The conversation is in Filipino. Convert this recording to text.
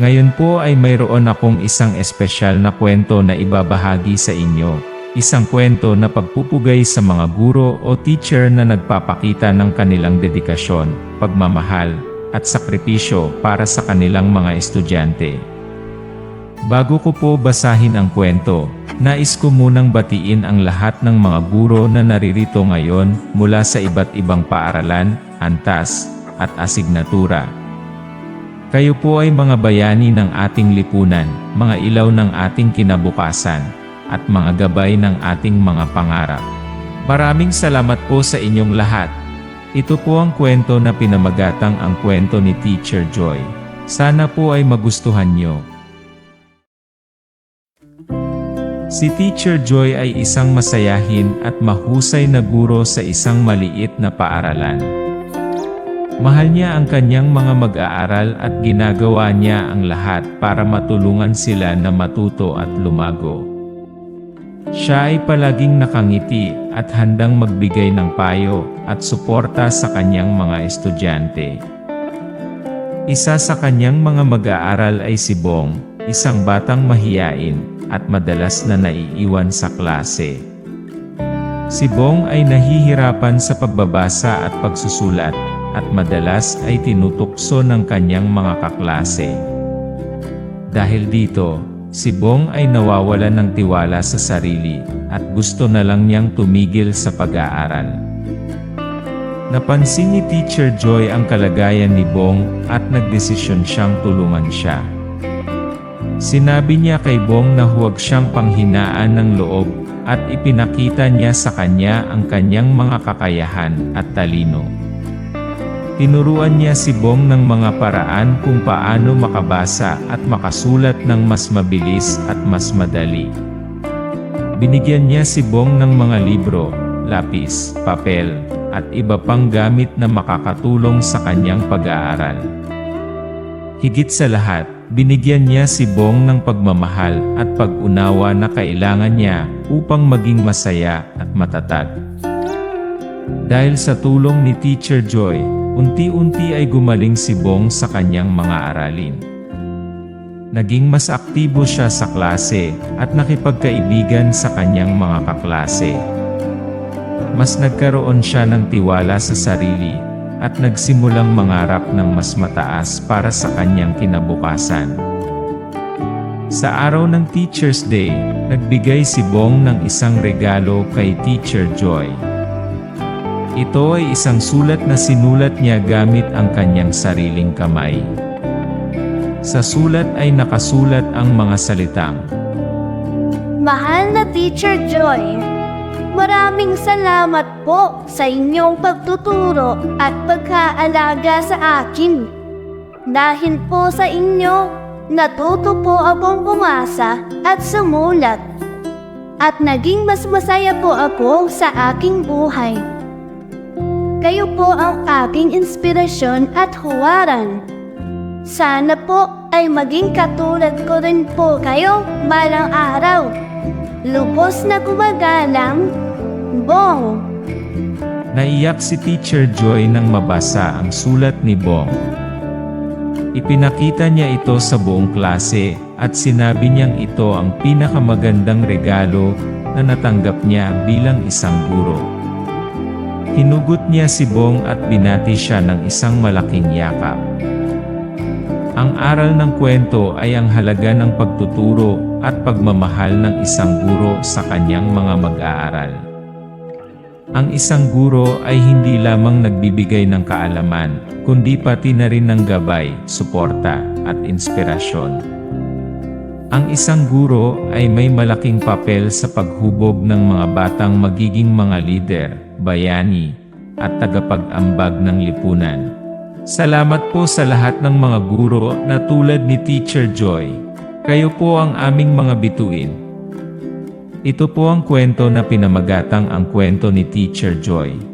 Ngayon po ay mayroon akong isang espesyal na kwento na ibabahagi sa inyo. Isang kwento na pagpupugay sa mga guro o teacher na nagpapakita ng kanilang dedikasyon, pagmamahal, at sakripisyo para sa kanilang mga estudyante. Bago ko po basahin ang kwento, nais ko munang batiin ang lahat ng mga guro na naririto ngayon mula sa iba't ibang paaralan, antas, at asignatura. Kayo po ay mga bayani ng ating lipunan, mga ilaw ng ating kinabukasan, at mga gabay ng ating mga pangarap. Maraming salamat po sa inyong lahat. Ito po ang kwento na pinamagatang ang kwento ni Teacher Joy. Sana po ay magustuhan nyo. Si Teacher Joy ay isang masayahin at mahusay na guro sa isang maliit na paaralan. Mahal niya ang kanyang mga mag-aaral at ginagawa niya ang lahat para matulungan sila na matuto at lumago. Siya ay palaging nakangiti at handang magbigay ng payo at suporta sa kanyang mga estudyante. Isa sa kanyang mga mag-aaral ay si Bong, isang batang mahiyain at madalas na naiiwan sa klase. Si Bong ay nahihirapan sa pagbabasa at pagsusulat at madalas ay tinutukso ng kanyang mga kaklase. Dahil dito, si Bong ay nawawalan ng tiwala sa sarili at gusto na lang niyang tumigil sa pag-aaral. Napansin ni Teacher Joy ang kalagayan ni Bong at nagdesisyon siyang tulungan siya. Sinabi niya kay Bong na huwag siyang panghinaan ng loob at ipinakita niya sa kanya ang kanyang mga kakayahan at talino. Tinuruan niya si Bong ng mga paraan kung paano makabasa at makasulat ng mas mabilis at mas madali. Binigyan niya si Bong ng mga libro, lapis, papel, at iba pang gamit na makakatulong sa kanyang pag-aaral. Higit sa lahat, binigyan niya si Bong ng pagmamahal at pag-unawa na kailangan niya upang maging masaya at matatag. Dahil sa tulong ni Teacher Joy, unti-unti ay gumaling si Bong sa kanyang mga aralin. Naging mas aktibo siya sa klase at nakipagkaibigan sa kanyang mga kaklase. Mas nagkaroon siya ng tiwala sa sarili at nagsimulang mangarap ng mas mataas para sa kanyang kinabukasan. Sa araw ng Teacher's Day, nagbigay si Bong ng isang regalo kay Teacher Joy. Ito ay isang sulat na sinulat niya gamit ang kanyang sariling kamay. Sa sulat ay nakasulat ang mga salitang, Mahal na Teacher Joy, maraming salamat po sa inyong pagtuturo at pagkaalaga sa akin. Dahil po sa inyo, natuto po akong umasa at sumulat. At naging mas masaya po ako sa aking buhay. Kayo po ang aking inspirasyon at huwaran. Sana po ay maging katulad ko rin po kayo balang araw. Lubos na gumagalang, Bong. Naiyak si Teacher Joy nang mabasa ang sulat ni Bong. Ipinakita niya ito sa buong klase at sinabi niyang ito ang pinakamagandang regalo na natanggap niya bilang isang guro. Hinugot niya si Bong at binati siya ng isang malaking yakap. Ang aral ng kwento ay ang halaga ng pagtuturo at pagmamahal ng isang guro sa kanyang mga mag-aaral. Ang isang guro ay hindi lamang nagbibigay ng kaalaman, kundi pati na rin ng gabay, suporta, at inspirasyon. Ang isang guro ay may malaking papel sa paghubog ng mga batang magiging mga lider, bayani, at tagapag-ambag ng lipunan. Salamat po sa lahat ng mga guro na tulad ni Teacher Joy. Kayo po ang aming mga bituin. Ito po ang kwento na pinamagatang ang kwento ni Teacher Joy.